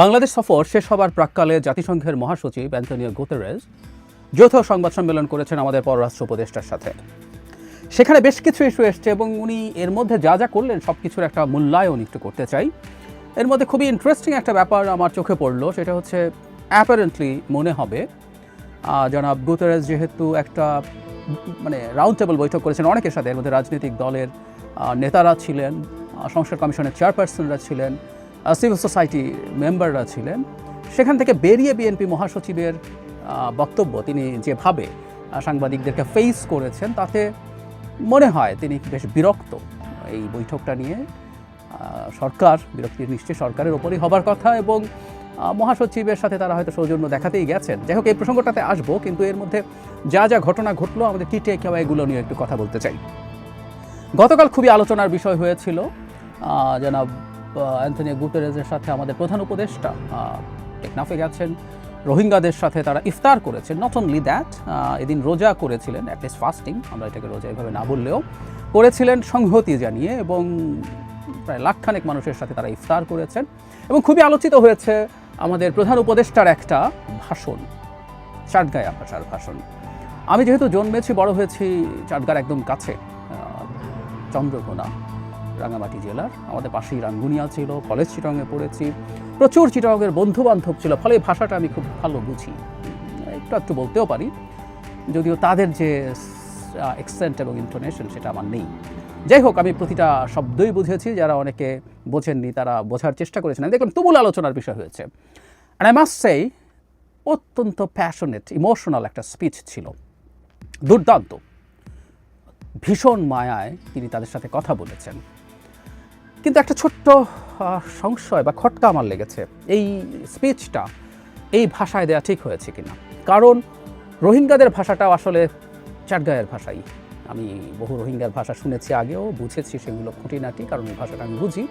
বাংলাদেশ সফর শেষ হবার প্রাক্কালে জাতিসংঘের মহাসচিব অ্যান্টনিও গুতেরেস যৌথ সংবাদ সম্মেলন করেছেন আমাদের পররাষ্ট্র উপদেষ্টার সাথে। সেখানে বেশ কিছু ইস্যু এসছে এবং উনি এর মধ্যে যা যা করলেন সব কিছুর একটা মূল্যায়ন একটু করতে চাই। এর মধ্যে খুবই ইন্টারেস্টিং একটা ব্যাপার আমার চোখে পড়ল, সেটা হচ্ছে অ্যাপারেন্টলি মনে হবে জনাব গুতেরেস যেহেতু একটা মানে রাউন্ড টেবল বৈঠক করেছেন অনেকের সাথে, এর মধ্যে রাজনৈতিক দলের নেতারা ছিলেন সংসদ কমিশনের চেয়ারপারসনরা ছিলেন সিভিল সোসাইটি মেম্বাররা ছিলেন। সেখান থেকে বেরিয়ে বিএনপি মহাসচিবের বক্তব্য তিনি যেভাবে সাংবাদিকদেরকে ফেস করেছেন, তাতে মনে হয় তিনি বেশ বিরক্ত। এই বৈঠকটা নিয়ে সরকার, বিরক্তির নিশ্চয়ই সরকারের ওপরই হবার কথা এবং মহাসচিবের সাথে তারা হয়তো সৌজন্য দেখাতেই গেছেন। যাই হোক, এই প্রসঙ্গটাতে আসব, কিন্তু এর মধ্যে যা যা ঘটনা ঘটলো, আমাদের কি টেক এগুলো নিয়ে একটু কথা বলতে চাই। গতকাল খুবই আলোচনার বিষয় হয়েছিল জনাব অ্যান্থনি গুতেরেজের সাথে আমাদের প্রধান উপদেষ্টা টেকনাফে গেছেন রোহিঙ্গাদের সাথে তারা ইফতার করেছেন। নট অনলি দ্যাট এদিন রোজা করেছিলেন অ্যাটলিস্ট ফাস্টিং আমরা এটাকে রোজা এভাবে না বললেও করেছিলেন সংহতি জানিয়ে এবং প্রায় লাখখানেক মানুষের সাথে তারা ইফতার করেছেন এবং খুবই আলোচিত হয়েছে আমাদের প্রধান উপদেষ্টার একটা ভাষণ, চাটগায়া ভাষার ভাষণ। আমি যেহেতু জন্মেছি, বড় হয়েছি চাটগার একদম কাছে চন্দ্রকোনা। রাঙামাটি জেলার, আমাদের পাশেই রাঙ্গুনিয়া ছিল, কলেজ চিটংয়ে পড়েছি, প্রচুর চিটংয়ের বন্ধু বান্ধব ছিল, ফলে ভাষাটা আমি খুব ভালো বুঝি। একটু একটু বলতেও পারি, যদিও তাদের যে এক্সেন্ট এবং ইন্টোনেশন সেটা আমার নেই। যাই হোক, আমি প্রতিটা শব্দই বুঝেছি, যারা অনেকে বোঝেননি তারা বোঝার চেষ্টা করেছেন দেখলাম তুমুল আলোচনার বিষয় হয়েছে। অ্যান্ড আই মাস্ট সেই অত্যন্ত প্যাশনেট ইমোশনাল একটা স্পিচ ছিল। দুর্দান্ত। ভীষণ মায়ায় তিনি তাদের সাথে কথা বলেছেন। কিন্তু একটা ছোট্ট সংশয় বা খটকা আমার লেগেছে। এই স্পিচটা এই ভাষায় দেওয়া ঠিক হয়েছে কিনা? কারণ রোহিঙ্গাদের ভাষাটাও আসলে চাটগায়ের ভাষাই। আমি বহু রোহিঙ্গার ভাষা শুনেছি আগেও, বুঝেছি সেগুলো খুঁটিনাটি, কারণ এই ভাষাটা আমি বুঝি।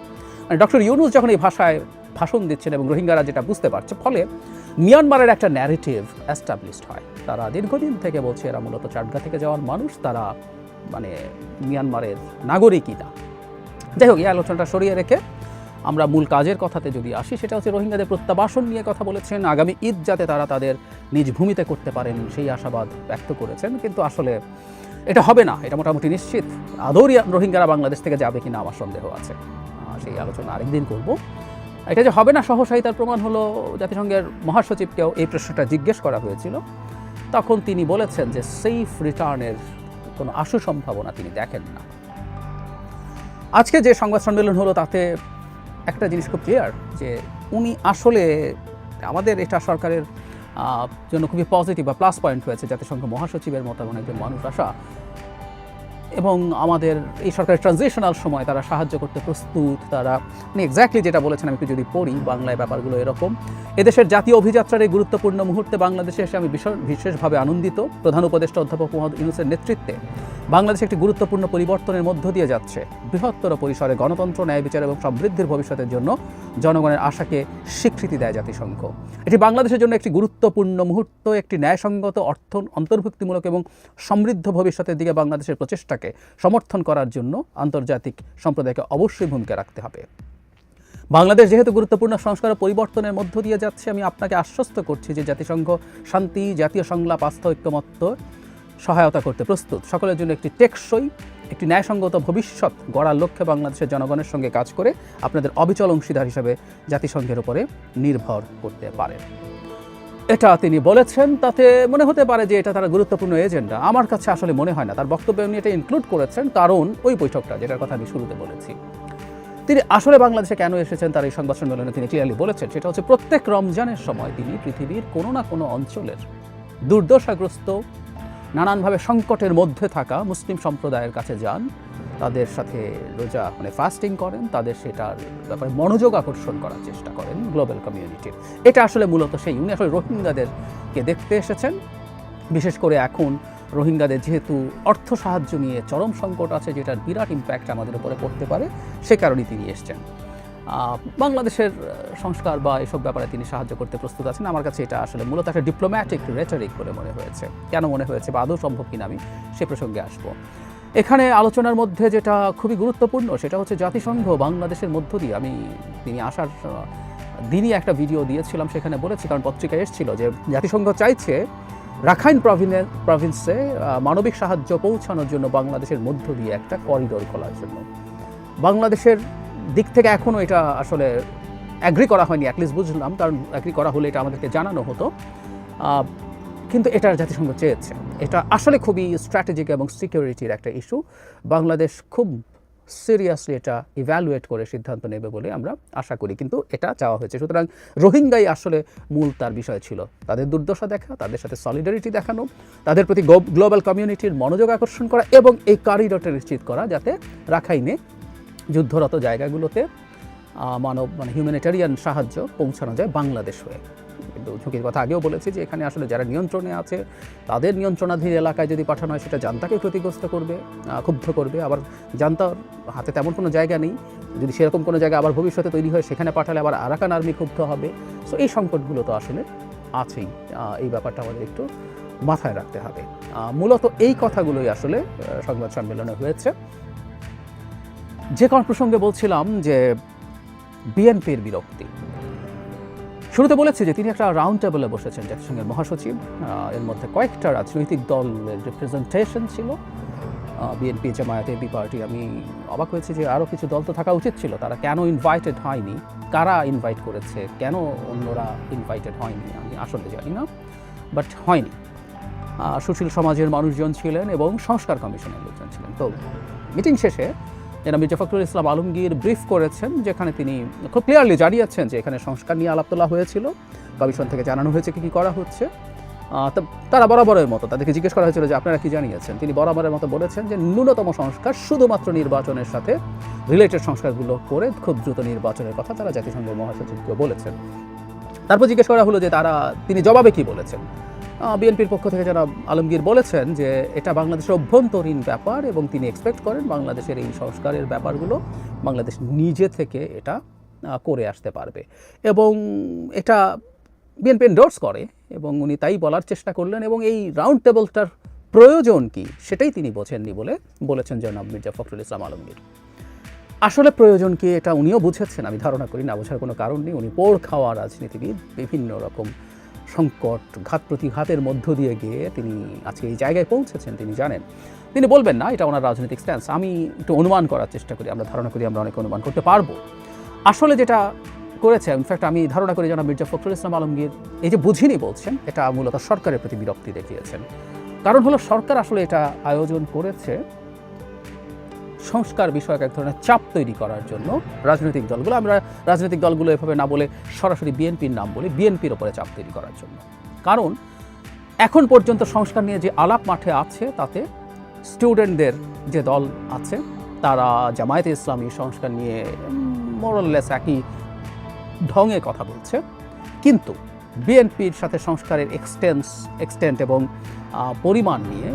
মানে ডক্টর ইউনুস যখন এই ভাষায় ভাষণ দিচ্ছেন এবং রোহিঙ্গারা যেটা বুঝতে পারছে, ফলে মিয়ানমারের একটা ন্যারেটিভ অ্যাস্টাবলিশড হয়। তারা দীর্ঘদিন থেকে বলছে, এরা মূলত চাটগা থেকে যাওয়ার মানুষ, তারা মানে মিয়ানমারের নাগরিকই না। যাই হোক, এই আলোচনাটা সরিয়ে রেখে আমরা মূল কাজের কথাতে যদি আসি, সেটা হচ্ছে রোহিঙ্গাদের প্রত্যাবাসন নিয়ে কথা বলেছেন। আগামী ঈদ যাতে তারা তাদের নিজ ভূমিতে করতে পারেন, সেই আশাবাদ ব্যক্ত করেছেন। কিন্তু আসলে এটা হবে না, এটা মোটামুটি নিশ্চিত। আদৌই রোহিঙ্গারা বাংলাদেশ থেকে যাবে কিনা আমার সন্দেহ আছে। সেই আলোচনা আরেকদিন করব। এটা যে হবে না সহসাই তার প্রমাণ হলো জাতিসংঘের মহাসচিবকেও এই প্রশ্নটা জিজ্ঞেস করা হয়েছিল। তখন তিনি বলেছেন যে সেফ রিটার্নের কোনো আশু সম্ভাবনা তিনি দেখেন না। আজকে যে সংবাদ সম্মেলন হলো, তাতে একটা জিনিস খুব ক্লিয়ার যে উনি আসলে আমাদের এটা সরকারের জন্য খুবই পজিটিভ বা প্লাস পয়েন্ট হয়েছে। জাতিসংঘ মহাসচিবের মতো একজন মানুষ আসা। এবং আমাদের এই সরকারের ট্রানজিশনাল সময় তারা সাহায্য করতে প্রস্তুত, তারা মানে এক্স্যাক্টলি যেটা বলেছেন আমি একটু যদি পড়ি, বাংলায় ব্যাপারগুলো এরকম। এদেশের জাতীয় অভিযাত্রার এই গুরুত্বপূর্ণ মুহূর্তে বাংলাদেশে এসে আমি বিশেষভাবে আনন্দিত। প্রধান উপদেষ্টা অধ্যাপক মোহাম্মদ ইউনুসের নেতৃত্বে বাংলাদেশ একটি গুরুত্বপূর্ণ পরিবর্তনের মধ্য দিয়ে যাচ্ছে। বৃহত্তর পরিসরে গণতন্ত্র, ন্যায় বিচার এবং সমৃদ্ধির ভবিষ্যতের জন্য জনগণের আশাকে স্বীকৃতি দেয় জাতিসংঘ। এটি বাংলাদেশের জন্য একটি গুরুত্বপূর্ণ মুহূর্ত, একটি ন্যায়সঙ্গত, অর্থ অন্তর্ভুক্তিমূলক এবং সমৃদ্ধ ভবিষ্যতের দিকে বাংলাদেশের প্রচেষ্টাকে সমর্থন করার জন্য আন্তর্জাতিক সম্প্রদায়কে অবশ্যই ভূমিকা রাখতে হবে। বাংলাদেশ যেহেতু গুরুত্বপূর্ণ সংস্কার পরিবর্তনের মধ্য দিয়ে যাচ্ছে, আমি আপনাকে আশ্বস্ত করছি যে জাতিসংঘ শান্তি, জাতীয় সংলাপ, আস্থা, ঐক্যমত্য সহায়তা করতে প্রস্তুত। সকলের জন্য একটি টেকসই, একটি ন্যায়সঙ্গত ভবিষ্যৎ গড়ার লক্ষ্যে বাংলাদেশের জনগণের সঙ্গে কাজ করে আপনাদের অবিচল অংশীদার হিসেবে জাতিসংঘের উপরে নির্ভর করতে পারেন এটা তিনি বলেছেন, তাতে মনে হতে পারে যে এটা তারা গুরুত্বপূর্ণ এজেন্ডা। আমার কাছে আসলে মনে হয় না। তার বক্তব্যে উনি এটা ইনক্লুড করেছেন, কারণ ওই বৈঠকটা, যেটার কথা আমি শুরুতে বলেছি। তিনি আসলে বাংলাদেশে কেন এসেছেন তার এই সংবাদ সম্মেলনে তিনি ক্লিয়ারলি বলেছেন, সেটা হচ্ছে প্রত্যেক রমজানের সময় তিনি পৃথিবীর কোনো না কোনো অঞ্চলের দুর্দশাগ্রস্ত, নানানভাবে সংকটের মধ্যে থাকা মুসলিম সম্প্রদায়ের কাছে যান। তাদের সাথে রোজা মানে ফাস্টিং করেন, তাদের সেটার ব্যাপারে মনোযোগ আকর্ষণ করার চেষ্টা করেন গ্লোবাল কমিউনিটির এটা আসলে মূলত সেই উনি আসলে রোহিঙ্গাদেরকে দেখতে এসেছেন। বিশেষ করে এখন রোহিঙ্গাদের যেহেতু অর্থ সাহায্য নিয়ে চরম সংকট আছে, যেটার বিরাট ইম্প্যাক্ট আমাদের উপরে পড়তে পারে, সে কারণেই তিনি এসছেন। বাংলাদেশের সংস্কার বা এসব ব্যাপারে তিনি সাহায্য করতে প্রস্তুত আছেন। আমার কাছে এটা আসলে মূলত একটা ডিপ্লোম্যাটিক রেটারিক বলে মনে হয়েছে। কেন মনে হয়েছে বা আদৌ সম্ভব কিনা আমি সে প্রসঙ্গে আসব। এখানে আলোচনার মধ্যে যেটা খুবই গুরুত্বপূর্ণ, সেটা হচ্ছে জাতিসংঘ বাংলাদেশের মধ্য দিয়ে। আমি, তিনি আসার দিনই একটা ভিডিও দিয়েছিলাম, সেখানে বলেছি, কারণ পত্রিকায় এসেছিল যে জাতিসংঘ চাইছে রাখাইন প্রভিনে, প্রভিন্সে মানবিক সাহায্য পৌঁছানোর জন্য বাংলাদেশের মধ্য দিয়ে একটা করিডোর খোলার জন্য। বাংলাদেশের দিক থেকে এখনও এটা আসলে অ্যাগ্রি করা হয়নি অ্যাটলিস্ট বুঝলাম, কারণ অ্যাগ্রি করা হলে এটা আমাদেরকে জানানো হতো। কিন্তু এটা জাতিসংঘ চেয়েছে। এটা আসলে খুবই স্ট্র্যাটেজিক এবং সিকিউরিটির একটা ইস্যু বাংলাদেশ খুব সিরিয়াসলি এটা ইভ্যালুয়েট করে সিদ্ধান্ত নেবে বলে আমরা আশা করি। কিন্তু এটা চাওয়া হয়েছে। সুতরাং রোহিঙ্গাই আসলে মূল তার বিষয় ছিল। তাদের দুর্দশা দেখা, তাদের সাথে সলিডারিটি দেখানো, তাদের প্রতি গ্লোবাল কমিউনিটির মনোযোগ আকর্ষণ করা এবং এই করিডোরটা নিশ্চিত করা যাতে রাখাইনে যুদ্ধরত জায়গাগুলোতে মানব মানে হিউম্যানিটারিয়ান সাহায্য পৌঁছানো যায় বাংলাদেশ হয়ে। কিন্তু ঝুঁকির কথা আগেও বলেছি যে এখানে আসলে যারা নিয়ন্ত্রণে আছে, তাদের নিয়ন্ত্রণাধীন এলাকায় যদি পাঠানো হয়, সেটা জান্তাকে ক্ষতিগ্রস্ত করবে ক্ষুব্ধ করবে। আবার জান্তার হাতে তেমন কোনো জায়গা নেই। যদি সেরকম কোনো জায়গা আবার ভবিষ্যতে তৈরি হয়, সেখানে পাঠালে আবার আরাকান আর্মি ক্ষুব্ধ হবে। সো এই সংকটগুলো তো আসলে আছেই। এই ব্যাপারটা আমাদের একটু মাথায় রাখতে হবে। মূলত এই কথাগুলোই আসলে সংবাদ সম্মেলনে হয়েছে। যে কোন প্রসঙ্গে বলছিলাম যে বিএনপির বিরক্তি। শুরুতে বলেছি যে তিনি একটা রাউন্ড টেবলে বসেছেন জাতিসংঘের মহাসচিব এর মধ্যে কয়েকটা রাজনৈতিক দলের রিপ্রেজেন্টেশন ছিল। বিএনপি জামায়াত এবি পার্টি আমি অবাক হয়েছি যে আরও কিছু দল তো থাকা উচিত ছিল। তারা কেন ইনভাইটেড হয়নি? কারা ইনভাইট করেছে? কেন অন্যরা ইনভাইটেড হয়নি? আমি আসলে জানি না বাট হয়নি। সুশীল সমাজের মানুষজন ছিলেন এবং সংস্কার কমিশনের লোকজন ছিলেন। তো মিটিং শেষে যেটা মির্জা ফখরুল ইসলাম আলমগীর ব্রিফ করেছেন, যেখানে তিনি খুব ক্লিয়ারলি জানিয়েছেন যে এখানে সংস্কার নিয়ে আলাপ তোলা হয়েছিল। কমিশন থেকে জানানো হয়েছে কি, কী করা হচ্ছে। তারা বরাবরের মতো তাদেরকে জিজ্ঞেস করা হয়েছিল যে আপনারা কি জানিয়েছেন? তিনি বরাবরের মতো বলেছেন যে ন্যূনতম সংস্কার শুধুমাত্র নির্বাচনের সাথে রিলেটেড সংস্কারগুলো করে খুব দ্রুত নির্বাচনের কথা তারা জাতিসংঘের মহাসচিবকে বলেছেন। তারপর জিজ্ঞেস করা হলো যে তারা, তিনি জবাবে কি বলেছেন? বিএনপির পক্ষ থেকে যারা আলমগীর বলেছেন যে এটা বাংলাদেশের অভ্যন্তরীণ ব্যাপার এবং তিনি এক্সপেক্ট করেন বাংলাদেশের এই সংস্কারের ব্যাপারগুলো বাংলাদেশ নিজে থেকে এটা করে আসতে পারবে। এবং এটা বিএনপি এন্ডোর্স করে এবং উনি তাই বলার চেষ্টা করলেন এবং এই রাউন্ড টেবলটার প্রয়োজন কি সেটাই তিনি বোঝেননি বলে বলেছেন জনাব মির্জা ফখরুল ইসলাম আলমগীর। আসলে প্রয়োজন কি এটা উনিও বুঝেছেন, আমি ধারণা করি না, বোঝার কোনো কারণ নেই। উনি পোড় খাওয়া রাজনীতিবিদ, বিভিন্ন রকম সংকট, ঘাত প্রতিঘাতের মধ্য দিয়ে গিয়ে তিনি আজকে এই জায়গায় পৌঁছেছেন, তিনি জানেন। তিনি বলবেন, না, এটা ওনার রাজনৈতিক স্ট্যান্স আমি একটু অনুমান করার চেষ্টা করি, আমরা ধারণা করি আমরা অনেক অনুমান করতে পারব। আসলে যেটা করেছে ইনফ্যাক্ট আমি ধারণা করি জানা মির্জা ফখরুল ইসলাম আলমগীর এই যে বুঝিনি বলছেন, এটা মূলত সরকারের প্রতি বিরক্তি দেখিয়েছেন। কারণ হলো সরকার আসলে এটা আয়োজন করেছে সংস্কার বিষয়ক এক ধরনের চাপ তৈরি করার জন্য রাজনৈতিক দলগুলো, আমরা রাজনৈতিক দলগুলো এভাবে না বলে সরাসরি বিএনপির নাম বলি বিএনপির ওপরে চাপ তৈরি করার জন্য। কারণ এখন পর্যন্ত সংস্কার নিয়ে যে আলাপ মাঠে আছে, তাতে স্টুডেন্টদের যে দল আছে, তারা জামায়াতে ইসলামী সংস্কার নিয়ে মোরললেস একই ঢঙে কথা বলছে। কিন্তু বিএনপির সাথে সংস্কারের এক্সটেন্স এক্সটেন্ট এবং পরিমাণ নিয়ে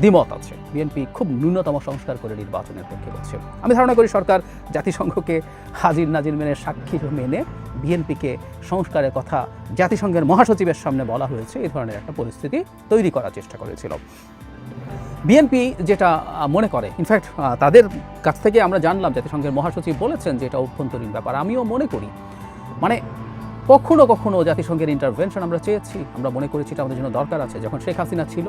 দ্বিমত আছে। বিএনপি খুব ন্যূনতম সংস্কার করে নির্বাচনের পক্ষে বলছে আমি ধারণা করি সরকার জাতিসংঘকে হাজির নাজির মেনে সাক্ষী মেনে বিএনপিকে সংস্কারের কথা জাতিসংঘের মহাসচিবের সামনে বলা হয়েছে এই ধরনের একটা পরিস্থিতি তৈরি করার চেষ্টা করেছিল। বিএনপি যেটা মনে করে ইনফ্যাক্ট তাদের কাছ থেকে আমরা জানলাম, জাতিসংঘের মহাসচিব বলেছেন যে এটা অভ্যন্তরীণ ব্যাপার। আমিও মনে করি মানে কখনো কখনো জাতিসংঘের ইন্টারভেনশন আমরা চেয়েছি, আমরা মনে করেছি এটা আমাদের জন্য দরকার আছে। যখন শেখ হাসিনা ছিল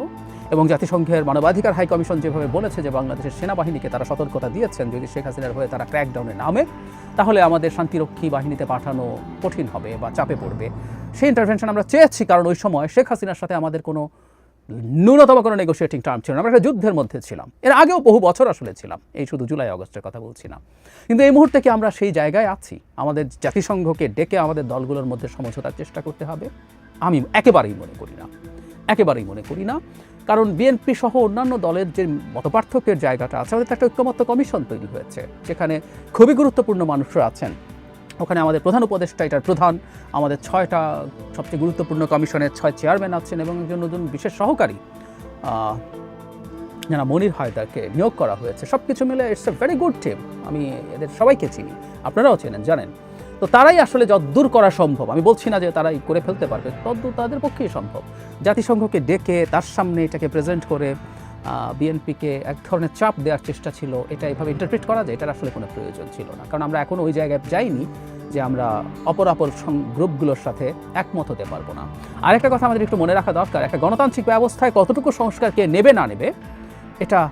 এবং জাতিসংঘের মানবাধিকার হাই কমিশন যেভাবে বলেছে যে বাংলাদেশের সেনাবাহিনীকে তারা সতর্কতা দিয়েছেন, যদি শেখ হাসিনার হয়ে তারা ক্র্যাকডাউনে নামে, তাহলে আমাদের শান্তিরক্ষী বাহিনীতে পাঠানো কঠিন হবে বা চাপে পড়বে। সেই ইন্টারভেনশন আমরা চেয়েছি, কারণ ওই সময় শেখ হাসিনার সাথে আমাদের কোনো ন্যূনতম কোনো নেগোসিয়েটিং টার্ম ছিল না। আমরা একটা যুদ্ধের মধ্যে ছিলাম। এর আগেও বহু বছর আসলে ছিলাম। এই শুধু জুলাই আগস্টের কথা বলছি না। কিন্তু এই মুহূর্তে কি আমরা সেই জায়গায় আছি? আমাদের জাতিসংঘকে ডেকে আমাদের দলগুলোর মধ্যে সমঝোতার চেষ্টা করতে হবে? আমি একেবারেই মনে করি না। একেবারেই মনে করি না। কারণ বিএনপি সহ অন্যান্য দলের যে মতপার্থক্যের জায়গাটা আছে, আমাদের একটা ঐক্যমত্য কমিশন তৈরি হয়েছে। যেখানে খুবই গুরুত্বপূর্ণ মানুষরা আছেন। ওখানে আমাদের প্রধান উপদেষ্টা, এটার প্রধান, আমাদের ছয়টা সবচেয়ে গুরুত্বপূর্ণ কমিশনের ছয় চেয়ারম্যান আছেন এবং একজন নতুন বিশেষ সহকারী যারা মনির হায়দারকে নিয়োগ করা হয়েছে। সব কিছু মিলে it's a very good team আমি এদের সবাইকে চিনি। আপনারাও চেনেন, জানেন। তো তারাই আসলে যদ্দূর করা সম্ভব, আমি বলছি না যে তারাই করে ফেলতে পারবে, তদ্দূর তাদের পক্ষেই সম্ভব। জাতিসংঘকে ডেকে তার সামনে এটাকে প্রেজেন্ট করে বিএনপিকে এক ধরনের চাপ দেওয়ার চেষ্টা ছিল, এটা এভাবে ইন্টারপ্রেট করা যায়, এটার আসলে কোনো প্রয়োজন ছিল না। কারণ আমরা এখনও ওই জায়গায় যাইনি যে আমরা অপর সং- গ্রুপগুলোর সাথে একমত হতে পারব না। আরেকটা কথা আমাদের একটু মনে রাখা দরকার, একটা গণতান্ত্রিক ব্যবস্থায় কতটুকু সংস্কার কে নেবে না নেবে, এটা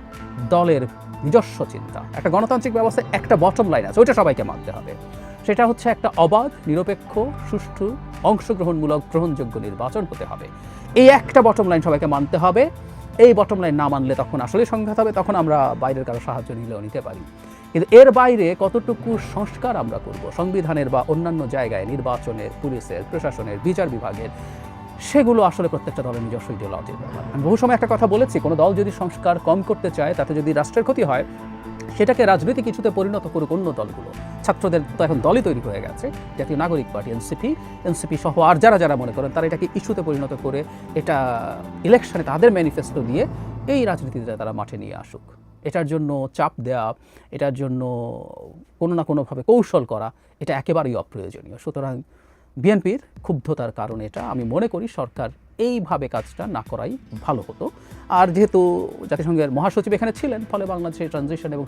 দলের নিজস্ব চিন্তা। একটা গণতান্ত্রিক ব্যবস্থায় একটা বটম লাইন আছে, ওইটা সবাইকে মানতে হবে। সেটা হচ্ছে একটা অবাধ, নিরপেক্ষ, সুষ্ঠু, অংশগ্রহণমূলক, গ্রহণযোগ্য নির্বাচন হতে হবে। এই একটা বটম লাইন সবাইকে মানতে হবে। এই বটম লাইন না মানলে তখন আসলে সংঘাত হবে, তখন আমরা বাইরের কারও সাহায্য নিলেও নিতে পারি। কিন্তু এর বাইরে কতটুকু সংস্কার আমরা করব? সংবিধানের বা অন্যান্য জায়গায় নির্বাচনের, পুলিশের, প্রশাসনের, বিচার বিভাগের, সেগুলো আসলে প্রত্যেকটা দলের নিজস্ব ইডিওলজির ব্যাপার। আমি বহু সময় একটা কথা বলেছি, কোনো দল যদি সংস্কার কম করতে চায়, তাতে যদি রাষ্ট্রের ক্ষতি হয়, সেটাকে রাজনীতি কিছুতে পরিণত করুক অন্য দলগুলো। ছাত্রদের তো এখন দলই তৈরি হয়ে গেছে, জাতীয় নাগরিক পার্টি, এনসিপি এনসিপি সহ আর যারা যারা মনে করেন তারা এটাকে ইস্যুতে পরিণত করে এটা ইলেকশনে তাদের ম্যানিফেস্টো দিয়ে এই রাজনীতিতে তারা মাঠে নিয়ে আসুক। এটার জন্য চাপ দেওয়া এটার জন্য কোনো না কোনোভাবে কৌশল করা, এটা একেবারেই অপ্রয়োজনীয়। সুতরাং বিএনপির ক্ষুব্ধতার কারণ এটা। আমি মনে করি সরকার এইভাবে কাজটা না করাই ভালো হতো। আর যেহেতু জাতিসংঘের মহাসচিব এখানে ছিলেন, ফলে বাংলাদেশের ট্রানজিশন এবং